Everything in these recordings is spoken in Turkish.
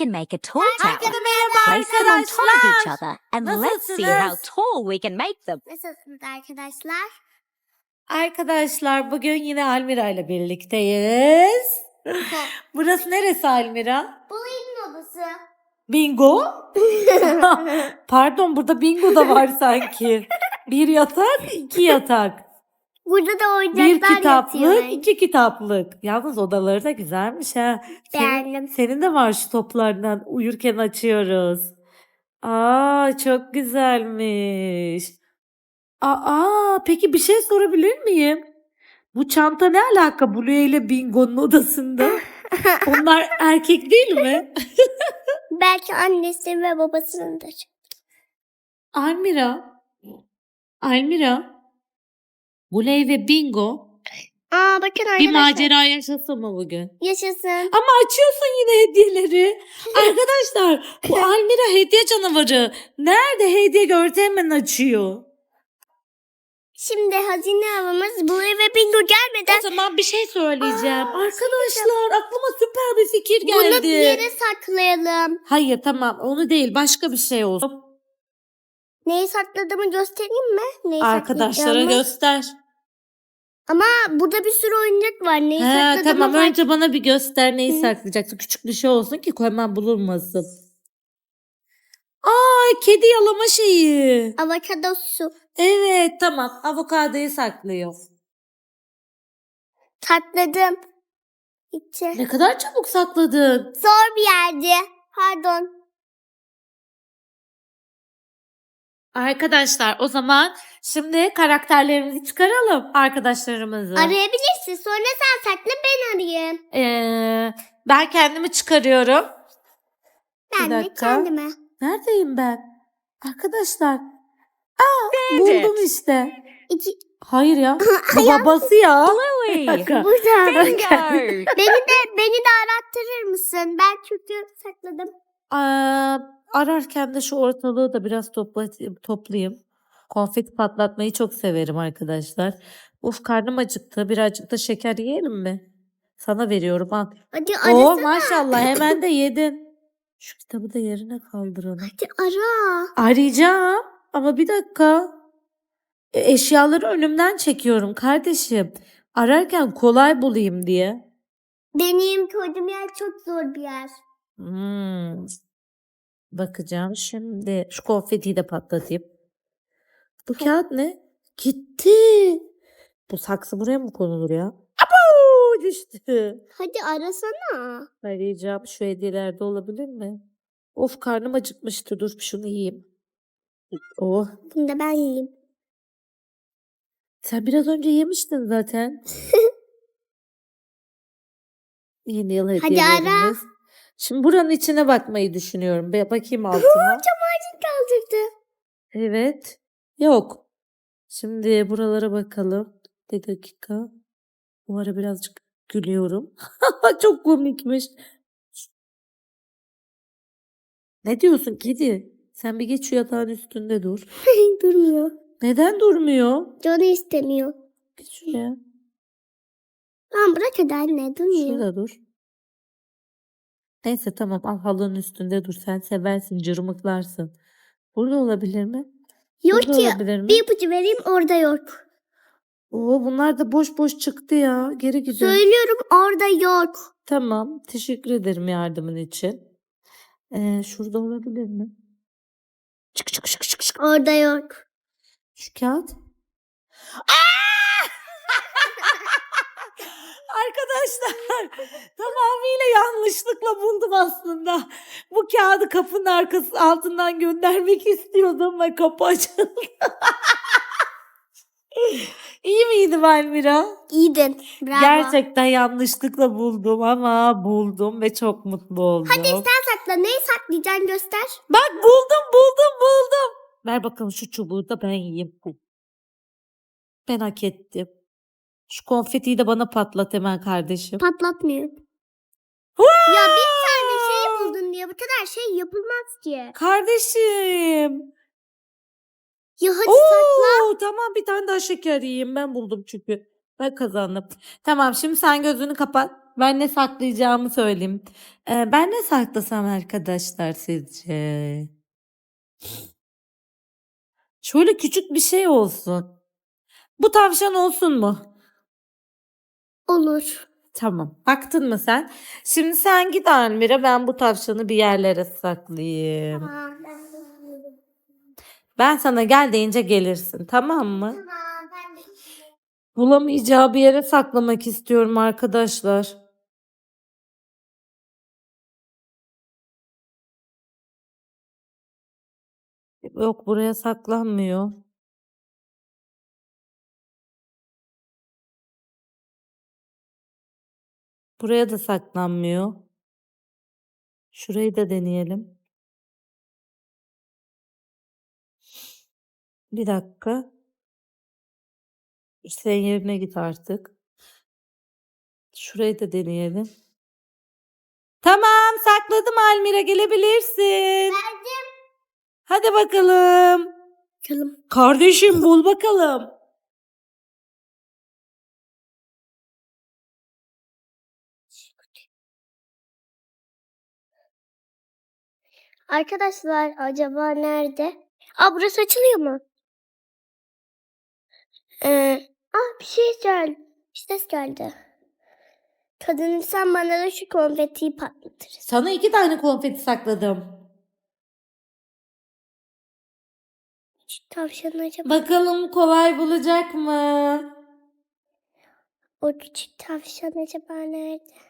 can make a toy tower. Place them on top of each other and let's see how tall we can make them. Nasılsınız arkadaşlar? Arkadaşlar bugün yine Almira ile birlikteyiz. Burası neresi Almira? Bulayın odası. Bingo? Pardon burada bingo da var sanki. Bir yatak, iki yatak. Burada da oyuncaklar Bir kitaplık, yatıyor. iki kitaplık. Yalnız odaları da güzelmiş ha. Senin, Beğendim. senin de var şu toplardan uyurken açıyoruz. Aa çok güzelmiş. Aa peki bir şey sorabilir miyim? Bu çanta ne alaka Blue ile Bingo'nun odasında? Onlar erkek değil mi? Belki annesi ve babasınındır. Almira. Almira. Blue ve Bingo Aa bakın arkadaşlar. bir macera yaşasın mı bugün? Yaşasın. Ama açıyorsun yine hediyeleri. Arkadaşlar bu Almira hediye canavarı. Nerede hediye gördü hemen açıyor. Şimdi hazine avımız bu eve bingo gelmeden O zaman bir şey söyleyeceğim. Aa, Arkadaşlar aklıma süper bir fikir bunu geldi. bir yere saklayalım. Hayır tamam onu değil başka bir şey olsun. Neyi sakladığımı göstereyim mi? Neyi Arkadaşlara saklayacağımı? göster. Ama burada bir sürü oyuncak var. Neyi He, sakladığımı tamam fark- önce bana bir göster neyi Hı. saklayacaksın. Küçük bir şey olsun ki hemen bulunmasın. Aa kedi yalama şeyi. Avokadosu. Evet tamam avokadoyu saklıyor. Sakladım. İçi. Ne kadar çabuk sakladın. Zor bir yerdi. Pardon. Arkadaşlar o zaman şimdi karakterlerimizi çıkaralım arkadaşlarımızı. Arayabilirsin. Sonra sen sakla ben arayayım. Ee, ben kendimi çıkarıyorum. Ben Bir de dakika. kendime. Neredeyim ben? Arkadaşlar. Aa, buldum işte. İki... Hayır ya. Bu babası ya. Bir dakika. Burada. Bingo! beni de beni de arattırır mısın? Ben çünkü sakladım. Ararken de şu ortalığı da biraz topla, toplayayım. Konfeti patlatmayı çok severim arkadaşlar. Uf karnım acıktı. Birazcık da şeker yiyelim mi? Sana veriyorum al. Hadi Oo arasana. maşallah hemen de yedin. Şu kitabı da yerine kaldıralım. Hadi ara. Arayacağım ama bir dakika. E, eşyaları önümden çekiyorum kardeşim. Ararken kolay bulayım diye. Benim koyduğum yer çok zor bir yer. Hmm. Bakacağım şimdi. Şu konfetiyi de patlatayım. Bu kağıt ne? Gitti. Bu saksı buraya mı konulur ya? Abo düştü. Hadi arasana. Arayacağım. Şu hediyelerde olabilir mi? Of karnım acıkmıştı. Dur şunu yiyeyim. Oh. Bunu da ben yiyeyim. Sen biraz önce yemiştin zaten. Yeni yıl Hadi hediyelerimiz. Şimdi buranın içine bakmayı düşünüyorum. Bir bakayım altına. Kaldırdı. Evet. Yok. Şimdi buralara bakalım. Bir dakika. Bu ara birazcık gülüyorum. Çok komikmiş. Ne diyorsun kedi? Sen bir geç şu yatağın üstünde dur. Durmuyor. Neden durmuyor? Canı istemiyor. Geç şuraya. Lan bırak hadi anne durmuyor. Şurada dur. Neyse tamam al halının üstünde dur. Sen seversin, cırmıklarsın. Burada olabilir mi? Yok Burada ki. olabilir mi? Bir ipucu vereyim orada yok. Oo, bunlar da boş boş çıktı ya. Geri gidelim. Söylüyorum orada yok. Tamam. Teşekkür ederim yardımın için. Ee, şurada olabilir mi? Çık çık çık çık çık. Orada yok. Şu kağıt. Arkadaşlar tamamıyla yanlışlıkla buldum aslında. Bu kağıdı kapının arkası altından göndermek istiyordum ve kapı açıldı. İyi miydim Almira? İyiydin. Bravo. Gerçekten yanlışlıkla buldum ama buldum ve çok mutlu oldum. Hadi sen sakla. Neyi saklayacaksın göster. Bak buldum buldum buldum. Ver bakalım şu çubuğu da ben yiyeyim. Ben hak ettim. Şu konfetiyi de bana patlat hemen kardeşim. Patlatmıyor. Vaa! Ya bir tane şey buldun diye bu kadar şey yapılmaz ki. Kardeşim. Ya hadi sakla. Oo, tamam bir tane daha şeker yiyeyim. Ben buldum çünkü. Ben kazandım. Tamam şimdi sen gözünü kapat. Ben ne saklayacağımı söyleyeyim. Ee, ben ne saklasam arkadaşlar sizce? Şöyle küçük bir şey olsun. Bu tavşan olsun mu? Olur. Tamam. Baktın mı sen? Şimdi sen git Almira ben bu tavşanı bir yerlere saklayayım. Aa, ben sana gel deyince gelirsin tamam mı? Ben istiyorum. Bulamayacağı bir yere saklamak istiyorum arkadaşlar. Yok buraya saklanmıyor. Buraya da saklanmıyor. Şurayı da deneyelim. Bir dakika. Sen yerine git artık. Şurayı da deneyelim. Tamam sakladım Almira gelebilirsin. Hadi bakalım. Bakalım. Kardeşim bul bakalım. Arkadaşlar acaba nerede? Aa burası açılıyor mu? Ee, ah bir şey geldi. Bir ses geldi. Kazanırsan bana da şu konfetiyi patlatırız. Sana iki tane konfeti sakladım. Şu tavşan acaba Bakalım kolay bulacak mı? o küçük tavşan acaba nerede?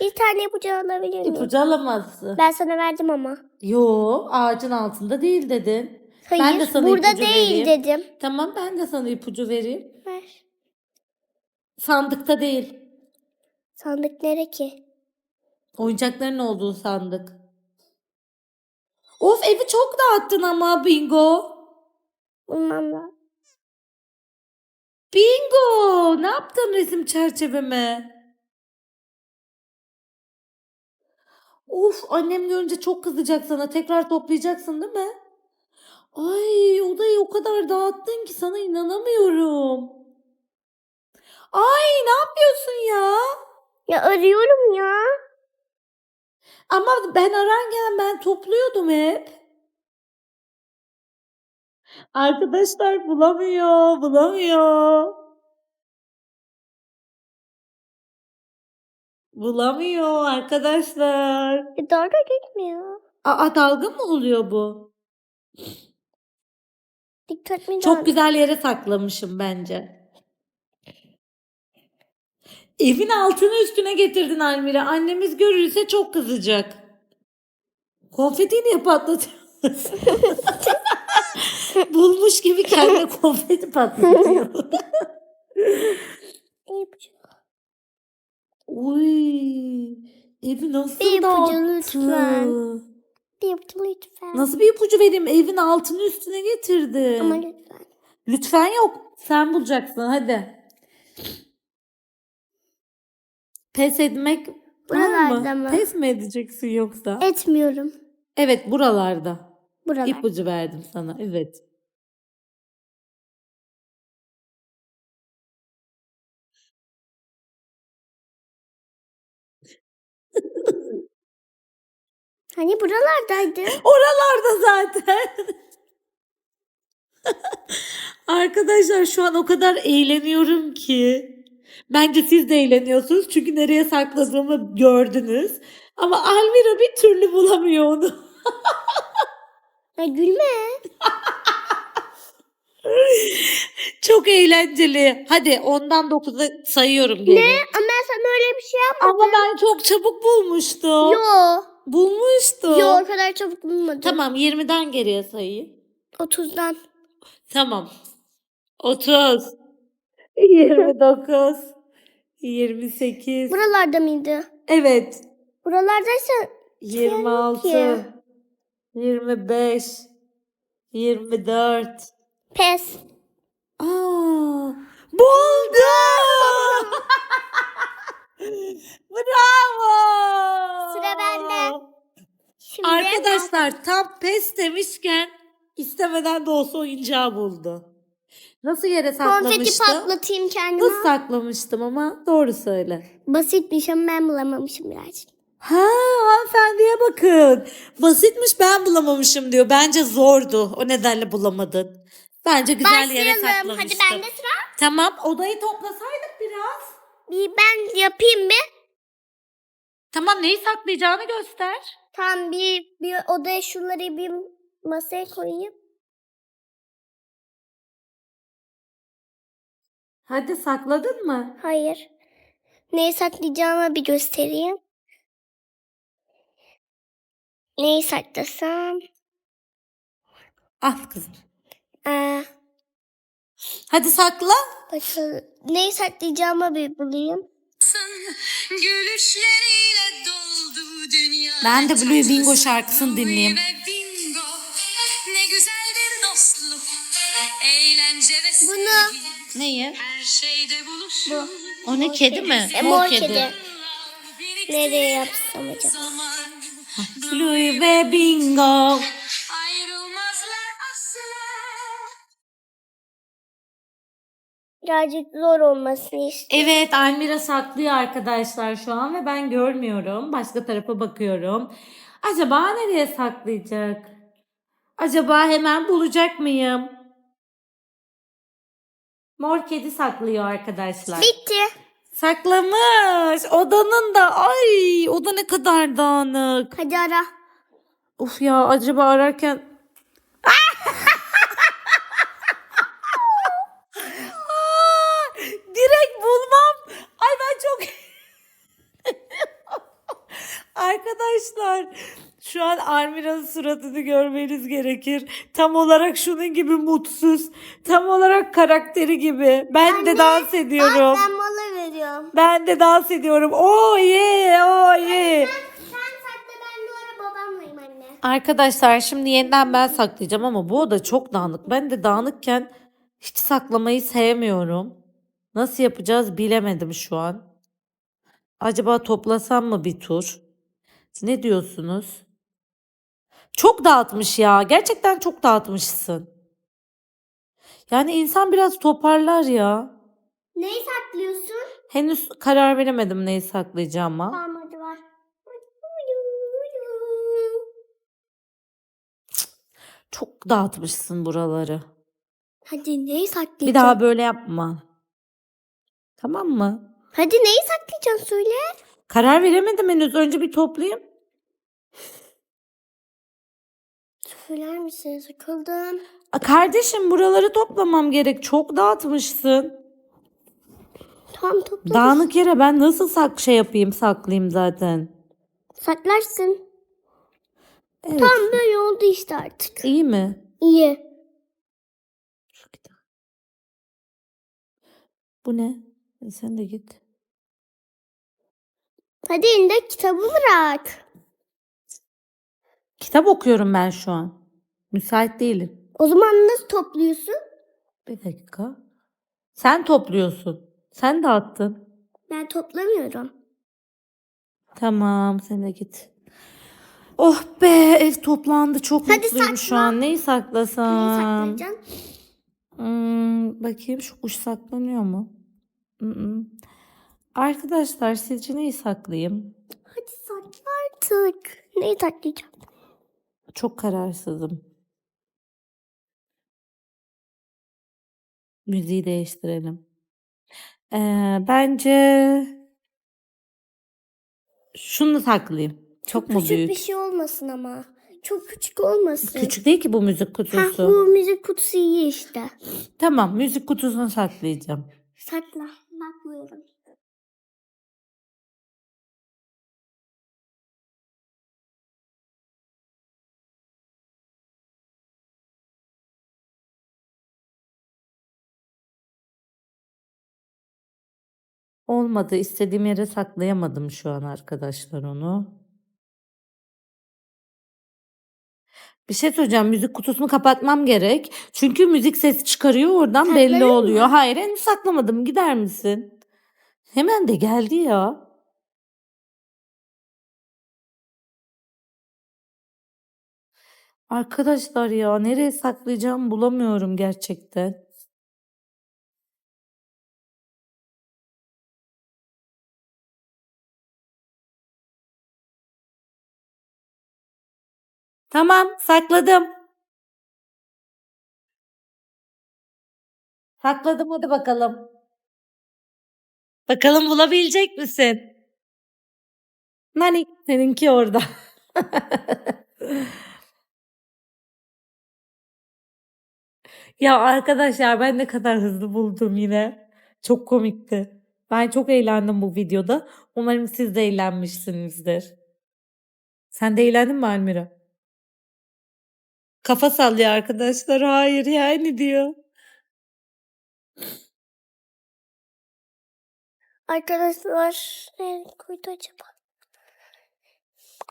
Bir tane ipucu alabilir miyim? İpucu alamazsın. Ben sana verdim ama. Yo ağacın altında değil dedin. Hayır Ben de sana burada ipucu değil vereyim. dedim. Tamam ben de sana ipucu vereyim. Ver. Sandıkta değil. Sandık nere ki? Oyuncakların olduğu sandık. Of evi çok dağıttın ama bingo. Bulmam lazım. Bingo! Ne yaptın resim çerçeveme? Of annem görünce çok kızacak sana. Tekrar toplayacaksın değil mi? Ay odayı o kadar dağıttın ki sana inanamıyorum. Ay ne yapıyorsun ya? Ya arıyorum ya. Ama ben ararken ben topluyordum hep. Arkadaşlar bulamıyor, bulamıyor. Bulamıyor arkadaşlar. E, dalga geçmiyor. Aa dalga mı oluyor bu? Dikkatimi Çok dağıt- güzel yere saklamışım bence. Evin altını üstüne getirdin Almira. Annemiz görürse çok kızacak. Konfeti niye patlatıyorsun? Bulmuş gibi kendine konfeti patlatıyor. İpucu. Uy, evi nasıl Bir dağıttı? lütfen. Bir ipucu lütfen. Nasıl bir ipucu vereyim? Evin altını üstüne getirdi. Ama lütfen. Lütfen yok. Sen bulacaksın hadi. Pes etmek Buralarda mı? mı? Pes mi edeceksin yoksa? Etmiyorum. Evet buralarda. Buralar. İpucu verdim sana. Evet. Hani buralardaydı. Oralarda zaten. Arkadaşlar şu an o kadar eğleniyorum ki. Bence siz de eğleniyorsunuz çünkü nereye sakladığımı gördünüz. Ama Almira bir türlü bulamıyor onu. Ya gülme. Çok eğlenceli. Hadi ondan 9'a sayıyorum geri. Ama ben sana öyle bir şey yapmadım. Ama ben çok çabuk bulmuştum. Yo. Bulmuştum. Yo o kadar çabuk bulmadım. Tamam 20'den geriye sayayım. 30'dan. Tamam. 30. 29. 28. Buralarda mıydı? Evet. Buralardaysa 26. ki. 25. 24. pes. Aa, buldum. Bravo. Sıra bende. Şimdi Arkadaşlar tam pes demişken istemeden de olsa oyuncağı buldu. Nasıl yere Konfeti saklamıştım? patlatayım kendime. Nasıl saklamıştım ama doğru söyle. Basitmiş ama ben bulamamışım birazcık. Ha hanımefendiye bakın. Basitmiş ben bulamamışım diyor. Bence zordu. O nedenle bulamadın. Bence güzel yere Başlayalım. Hadi saklamıştım. bende sıra. Tamam odayı toplasaydık biraz. Bir ben yapayım bir. Tamam neyi saklayacağını göster. Tam bir, bir odaya şunları bir masaya koyayım. Hadi sakladın mı? Hayır. Neyi saklayacağımı bir göstereyim. Neyi saklasam? Al kızım. Ee, Hadi sakla. bakalım. Neyi saklayacağımı bir bulayım. Gülüşleriyle doldu dünya. Ben de Blue Bingo şarkısını dinleyeyim. ve bingo. Ne güzel bir dostluk. Eğlence ve Bunu-. Neyi? Her şeyde buluşur. O ne kedi mi? E, mor kedi. Nereye yapsam acaba? Blue ve Bingo. Birazcık zor olmasını istiyorum. Evet Almira saklıyor arkadaşlar şu an ve ben görmüyorum. Başka tarafa bakıyorum. Acaba nereye saklayacak? Acaba hemen bulacak mıyım? Mor kedi saklıyor arkadaşlar. Bitti. Saklamış. Odanın da ay oda ne kadar dağınık. Hadi ara. Uf ya acaba ararken Aa, direkt bulmam. Ay ben çok Arkadaşlar şu an Armira'nın suratını görmeniz gerekir. Tam olarak şunun gibi mutsuz. Tam olarak karakteri gibi. Ben de dans ediyorum. Ben mola veriyorum. Ben de dans ediyorum. Oh yeah, oh yeah. Sen sakla ben de ara babamlayım anne. Arkadaşlar şimdi yeniden ben saklayacağım ama bu oda çok dağınık. Ben de dağınıkken hiç saklamayı sevmiyorum. Nasıl yapacağız bilemedim şu an. Acaba toplasam mı bir tur? Ne diyorsunuz? Çok dağıtmış ya. Gerçekten çok dağıtmışsın. Yani insan biraz toparlar ya. Neyi saklıyorsun? Henüz karar veremedim neyi saklayacağıma. Tamam hadi var. Çok dağıtmışsın buraları. Hadi neyi saklayacağım? Bir daha böyle yapma. Tamam mı? Hadi neyi saklayacaksın söyle. Karar veremedim henüz. Önce bir toplayayım. Söyler misin? Sıkıldım. A, Kardeşim buraları toplamam gerek. Çok dağıtmışsın. Tamam topla. Dağınık yere ben nasıl sak şey yapayım saklayayım zaten. Saklarsın. Evet. Tamam böyle oldu işte artık. İyi mi? İyi. Şu kitap. Bu ne? E, sen de git. Hadi elinde kitabı bırak. Kitap okuyorum ben şu an. Müsait değilim. O zaman nasıl topluyorsun? Bir dakika. Sen topluyorsun. Sen dağıttın. Ben toplamıyorum. Tamam sen de git. Oh be ev toplandı çok Hadi mutluyum şu sakla. an. Neyi Neyi saklasam? saklayacaksın? Hmm, bakayım şu kuş saklanıyor mu? Mm-mm. Arkadaşlar sizce neyi saklayayım? Hadi sakla artık. Neyi saklayacağım? Çok kararsızım. Müziği değiştirelim. Ee, bence şunu saklayayım. Çok mu Küçük büyük? bir şey olmasın ama. Çok küçük olmasın. Küçük değil ki bu müzik Ha, kutusu. bu müzik kutusu iyi işte. Tamam müzik kutusunu saklayacağım. Sakla. Bakmıyorum. Olmadı. istediğim yere saklayamadım şu an arkadaşlar onu. Bir şey söyleyeceğim. Müzik kutusunu kapatmam gerek. Çünkü müzik sesi çıkarıyor oradan belli Sakladın mı? oluyor. Hayır henüz saklamadım. Gider misin? Hemen de geldi ya. Arkadaşlar ya nereye saklayacağım bulamıyorum gerçekten. Tamam sakladım. Sakladım hadi bakalım. Bakalım bulabilecek misin? Nani seninki orada. ya arkadaşlar ben ne kadar hızlı buldum yine. Çok komikti. Ben çok eğlendim bu videoda. Umarım siz de eğlenmişsinizdir. Sen de eğlendin mi Almira? Kafa sallıyor arkadaşlar. Hayır yani diyor. Arkadaşlar nereye koydu acaba?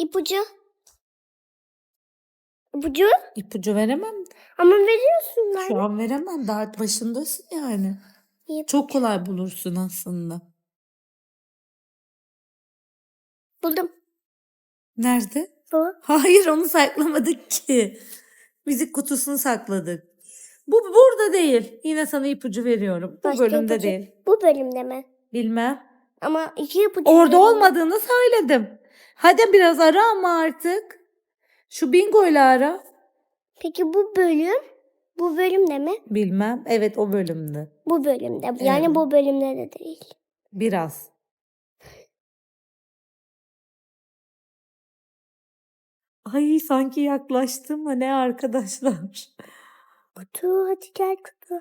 İpucu. İpucu. İpucu veremem. Ama veriyorsun lan. Şu an veremem. Daha başındasın yani. İyi. Çok kolay bulursun aslında. Buldum. Nerede? Bu. Hayır onu saklamadık ki. Müzik kutusunu sakladık. Bu burada değil. Yine sana ipucu veriyorum. Bu Başka bölümde ipucu. değil. Bu bölümde mi? Bilmem. Ama iki ipucu. Orada verin. olmadığını söyledim. Hadi biraz ara ama artık. Şu bingoyla ara. Peki bu bölüm? Bu bölümde mi? Bilmem. Evet o bölümde. Bu bölümde. Yani Evet. bu bölümde de değil. Biraz. Ay sanki yaklaştım mı ne arkadaşlar? Kutu hadi gel kutu.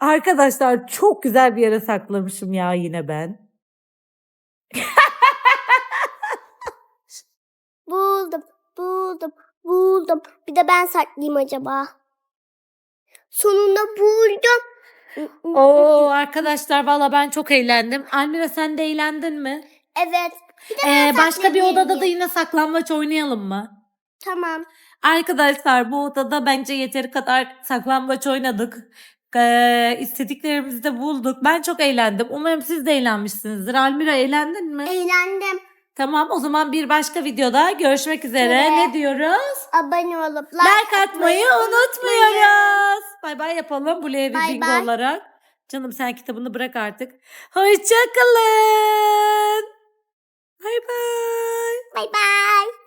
Arkadaşlar çok güzel bir yere saklamışım ya yine ben. Buldum, buldum, buldum. Bir de ben saklayayım acaba. Sonunda buldum. Oo arkadaşlar valla ben çok eğlendim. Almira sen de eğlendin mi? Evet. Bir de Ee, başka bir odada da yine saklambaç oynayalım mı? Tamam. Arkadaşlar bu odada bence yeteri kadar saklambaç oynadık. Ee, istediklerimizi de bulduk. Ben çok eğlendim. Umarım siz de eğlenmişsinizdir. Almira eğlendin mi? Eğlendim. Tamam o zaman bir başka videoda görüşmek üzere. Evet. Ne diyoruz? Abone olup Like atmayı unutmuyoruz. Bay bay yapalım bu Levi Bay Bingo bay. olarak. Canım sen kitabını bırak artık. Hoşçakalın. Bay bay. Bay bay.